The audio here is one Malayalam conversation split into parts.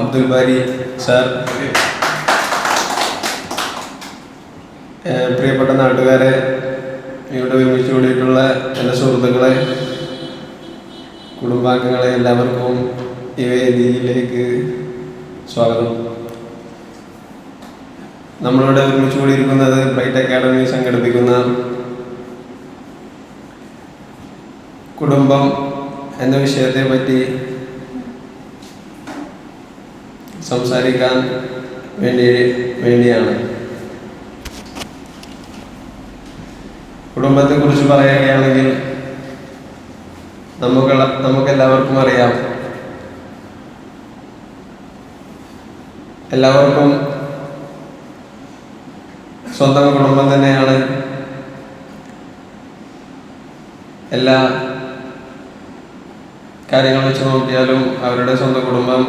അബ്ദുൽ ബാരി സാർ. പ്രിയപ്പെട്ട നാട്ടുകാരെ ഇവിടെ ഒരുമിച്ച് കൂടിയിട്ടുള്ള എന്റെ സുഹൃത്തുക്കളെ കുടുംബാംഗങ്ങളെ എല്ലാവർക്കും ഈ വേദിയിലേക്ക് സ്വാഗതം. നമ്മളിവിടെ ഒരുമിച്ച് കൂടിയിരിക്കുന്നത് ബ്രൈറ്റ് അക്കാഡമി സംഘടിപ്പിക്കുന്ന കുടുംബം എന്ന വിഷയത്തെ പറ്റി സംസാരിക്കാൻ വേണ്ടി വേണ്ടിയാണ്. കുടുംബത്തെക്കുറിച്ച് പറയുകയാണെങ്കിൽ നമുക്ക് നമുക്കെല്ലാവർക്കും അറിയാം. എല്ലാവർക്കും സ്വന്തം കുടുംബം തന്നെയാണ്. എല്ലാ കാര്യങ്ങൾ വെച്ച് നോക്കിയാലും അവരുടെ സ്വന്തം കുടുംബം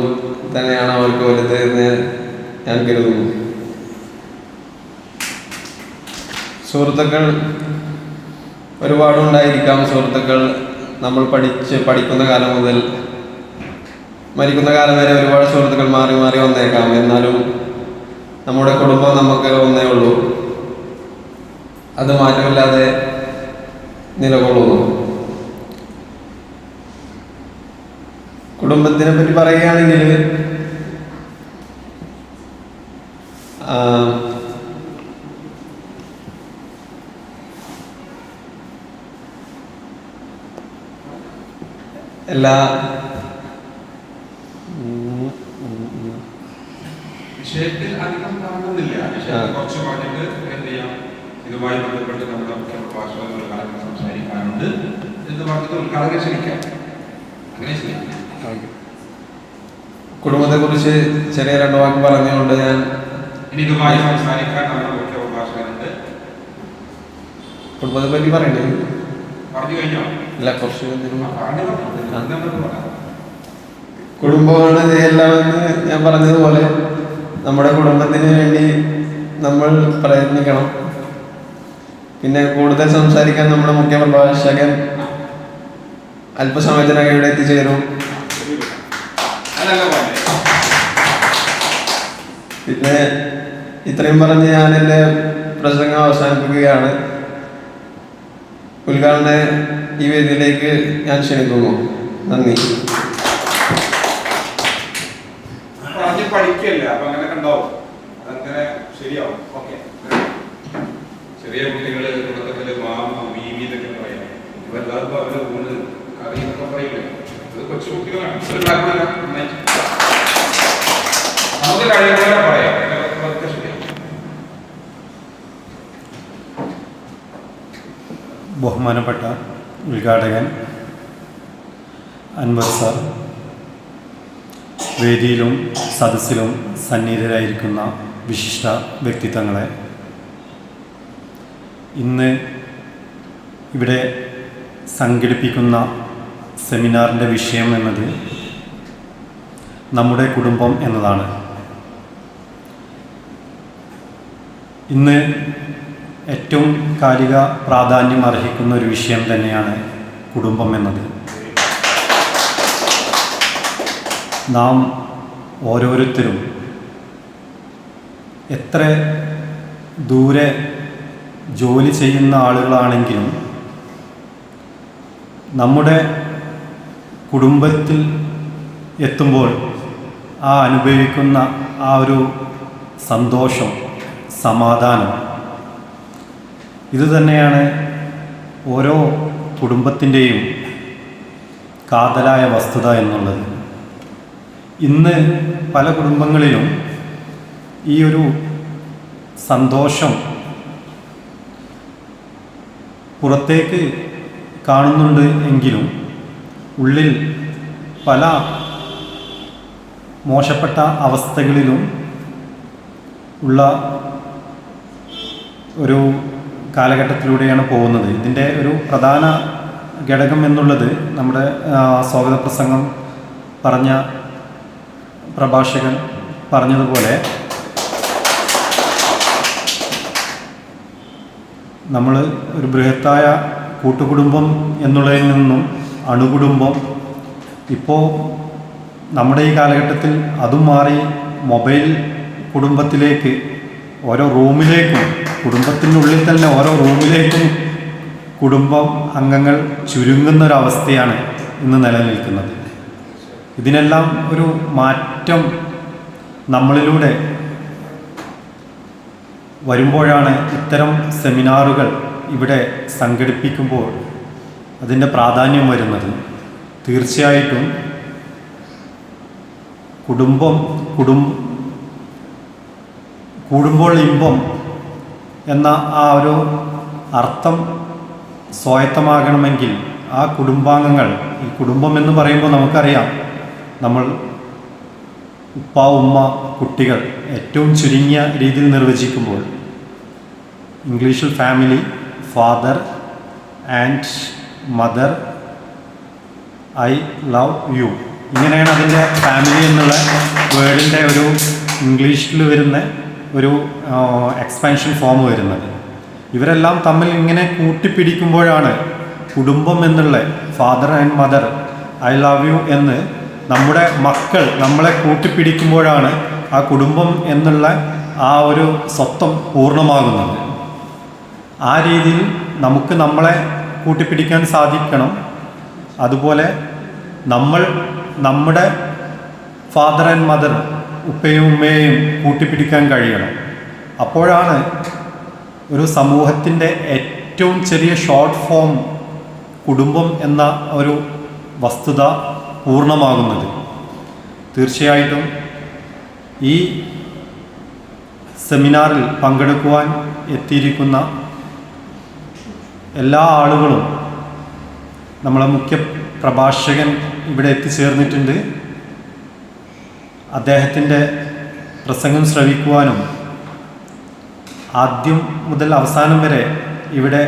തന്നെയാണ് അവർക്ക് വലുത് എന്ന് ഞാൻ കരുതുന്നു. സുഹൃത്തുക്കൾ ഒരുപാടുണ്ടായിരിക്കാം. സുഹൃത്തുക്കൾ നമ്മൾ പഠിച്ച് പഠിക്കുന്ന കാലം മുതൽ മരിക്കുന്ന കാലം വരെ ഒരുപാട് സുഹൃത്തുക്കൾ മാറി മാറി വന്നേക്കാം. എന്നാലും നമ്മുടെ കുടുംബം നമുക്ക് ഒന്നേ ഉള്ളൂ. അത് മാറ്റമില്ലാതെ നിലകൊള്ളുന്നു. കുടുംബത്തിനെ പറ്റി പറയുകയാണെങ്കിൽ എല്ലാ. വിഷയത്തിൽ അധികം കാണുന്നില്ല കുറച്ച് പറഞ്ഞിട്ട് എന്ത് ചെയ്യാം? ഇതുമായി ബന്ധപ്പെട്ട് നമ്മുടെ മുഖ്യ പ്രഭാഷകർ സംസാരിക്കാനുണ്ട് എന്ന് പറഞ്ഞിട്ട് ഉദ്ഘാടനം ക്ഷണിക്കാം അങ്ങനെ കുടുംബത്തെക്കുറിച്ച് ചെറിയ രണ്ട് വാക്ക് പറഞ്ഞുകൊണ്ട് ഞാൻ കുടുംബത്തെ പറ്റി പറയണ്ടേ? ഇല്ല കുറച്ച്. കുടുംബമാണ് എല്ലാമെന്ന് ഞാൻ പറഞ്ഞതുപോലെ നമ്മുടെ കുടുംബത്തിന് വേണ്ടി നമ്മൾ പ്രയത്നിക്കണം. പിന്നെ കൂടുതൽ സംസാരിക്കാൻ നമ്മുടെ മുഖ്യ പ്രഭാഷകൻ അല്പസമയത്തിനകം ഇവിടെ എത്തിച്ചേരും. പിന്നെ ഇത്രയും പറഞ്ഞ് ഞാൻ എന്റെ പ്രസംഗം അവസാനിപ്പിക്കുകയാണ്. ഉദ്ഘാടന ഈ വേദിയിലേക്ക് ഞാൻ ക്ഷണിക്കുന്നു. നന്ദി. പഠിക്കല്ല അപ്പൊ അങ്ങനെ കണ്ടാവും. അതങ്ങനെ ശരിയാവും. ഓക്കെ. ചെറിയ കുട്ടികൾ തുടക്കത്തിൽ മാമ മീമി എന്നൊക്കെ പറയാം ഇവരെല്ലാവർക്കും അവരുടെ ഊണ് കറി എന്നൊക്കെ പറയില്ലേ? പറയാം. ബഹുമാനപ്പെട്ട ഉദ്ഘാടകൻ അൻവർ സാർ വേദിയിലും സദസ്സിലും സന്നിഹിതരായിരിക്കുന്ന വിശിഷ്ട വ്യക്തിത്വങ്ങളെ ഇന്ന് ഇവിടെ സംഘടിപ്പിക്കുന്ന സെമിനാറിന്റെ വിഷയം എന്നത് നമ്മുടെ കുടുംബം എന്നതാണ്. ഇന്ന് ഏറ്റവും കാലിക പ്രാധാന്യം അർഹിക്കുന്ന ഒരു വിഷയം തന്നെയാണ് കുടുംബം എന്നത്. നാം ഓരോരുത്തരും എത്ര ദൂരെ ജോലി ചെയ്യുന്ന ആളുകളാണെങ്കിലും നമ്മുടെ കുടുംബത്തിൽ എത്തുമ്പോൾ ആ അനുഭവിക്കുന്ന ആ ഒരു സന്തോഷം സമാധാനം ഇതുതന്നെയാണ് ഓരോ കുടുംബത്തിന്റെയും കാതലായ വസ്തുത എന്നുള്ളത്. ഇന്ന് പല കുടുംബങ്ങളിലും ഈ ഒരു സന്തോഷം പുറത്തേക്ക് കാണുന്നുണ്ട് എങ്കിലും ഉള്ളിൽ പല മോശപ്പെട്ട അവസ്ഥകളിലും ഉള്ള ഒരു കാലഘട്ടത്തിലൂടെയാണ് പോകുന്നത്. ഇതിന്റെ ഒരു പ്രധാന ഘടകം എന്നുള്ളത് നമ്മുടെ സ്വാഗത പ്രസംഗം പറഞ്ഞ പ്രഭാഷകൻ പറഞ്ഞതുപോലെ നമ്മൾ ഒരു ബൃഹത്തായ കൂട്ടുകുടുംബം എന്നുള്ളതിൽ നിന്നും അണുകുടുംബം. ഇപ്പോൾ നമ്മുടെ ഈ കാലഘട്ടത്തിൽ അതും മാറി മൊബൈൽ കുടുംബത്തിലേക്ക് ഓരോ റൂമിലേക്കും കുടുംബത്തിനുള്ളിൽ തന്നെ ഓരോ റൂമിലേക്കും കുടുംബം അംഗങ്ങൾ ചുരുങ്ങുന്ന ഒരവസ്ഥയാണ് ഇന്ന് നിലനിൽക്കുന്നത്. ഇതിനെല്ലാം ഒരു മാറ്റം നമ്മളിലൂടെ വരുമ്പോഴാണ് ഇത്തരം സെമിനാറുകൾ ഇവിടെ സംഘടിപ്പിക്കുമ്പോൾ അതിന്റെ പ്രാധാന്യം വരുന്നത് തീർച്ചയായിട്ടും കുടുംബം കുടും കൂടുമ്പോൾ ഇമ്പം എന്ന ആ ഒരു അർത്ഥം സ്വായത്തമാകണമെങ്കിൽ ആ കുടുംബാംഗങ്ങൾ ഈ കുടുംബം എന്ന് പറയുമ്പോൾ നമുക്കറിയാം നമ്മൾ ഉപ്പ ഉമ്മ കുട്ടികൾ ഏറ്റവും ചുരുങ്ങിയ രീതിയിൽ നിർവചിക്കുമ്പോൾ ഇംഗ്ലീഷിൽ family father and mother I love you. ഇങ്ങനെയാണ് അതിന്റെ ഫാമിലി എന്നുള്ള വേർഡിന്റെ ഒരു ഇംഗ്ലീഷിൽ വരുന്ന ഒരു എക്സ്പാൻഷൻ ഫോം വരുന്നത്. ഇവരെല്ലാം തമ്മിൽ ഇങ്ങനെ കൂട്ടിപ്പിടിക്കുമ്പോഴാണ് കുടുംബം എന്നുള്ള father and mother I love you എന്ന് നമ്മുടെ മക്കൾ നമ്മളെ കൂട്ടിപ്പിടിക്കുമ്പോഴാണ് ആ കുടുംബം എന്നുള്ള ആ ഒരു സ്വത്വം പൂർണമാകുന്നത്. ആ രീതിയിൽ നമുക്ക് നമ്മളെ കൂട്ടിപ്പിടിക്കാൻ സാധിക്കണം. അതുപോലെ നമ്മൾ നമ്മുടെ ഫാദർ ആൻഡ് മദർ ഉപ്പയും ഉമ്മയെയും കൂട്ടിപ്പിടിക്കാൻ കഴിയണം. അപ്പോഴാണ് ഒരു സമൂഹത്തിന്റെ ഏറ്റവും ചെറിയ ഷോർട്ട് ഫോം കുടുംബം എന്ന ഒരു വസ്തുത പൂർണമാകുന്നത്. തീർച്ചയായിട്ടും ഈ സെമിനാറിൽ പങ്കെടുക്കുവാൻ എത്തിയിരിക്കുന്ന എല്ലാ ആളുകളും നമ്മളെ മുഖ്യ പ്രഭാഷകൻ ഇവിടെ എത്തിച്ചേർന്നിട്ടുണ്ട്. അദ്ദേഹത്തിന്റെ പ്രസംഗം ശ്രവിക്കുവാനും ആദ്യം മുതൽ അവസാനം വരെ ഇവിടെ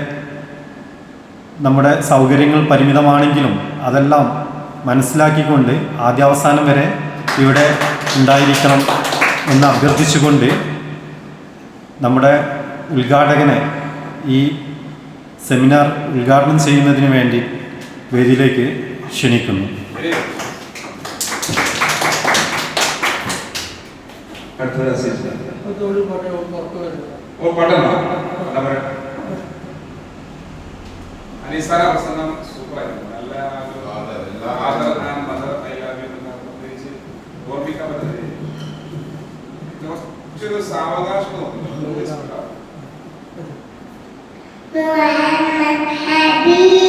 നമ്മുടെ സൗകര്യങ്ങൾ പരിമിതമാണെങ്കിലും അതെല്ലാം മനസ്സിലാക്കിക്കൊണ്ട് ആദ്യാവസാനം വരെ ഇവിടെ ഉണ്ടായിരിക്കണം എന്ന് അഭ്യർത്ഥിച്ചുകൊണ്ട് നമ്മുടെ ഉദ്ഘാടകനെ ഈ സെമിനാർ ഉദ്ഘാടനം ചെയ്യുന്നതിന് വേണ്ടി വേദിയിലേക്ക് ക്ഷണിക്കുന്നു. Very good. happy.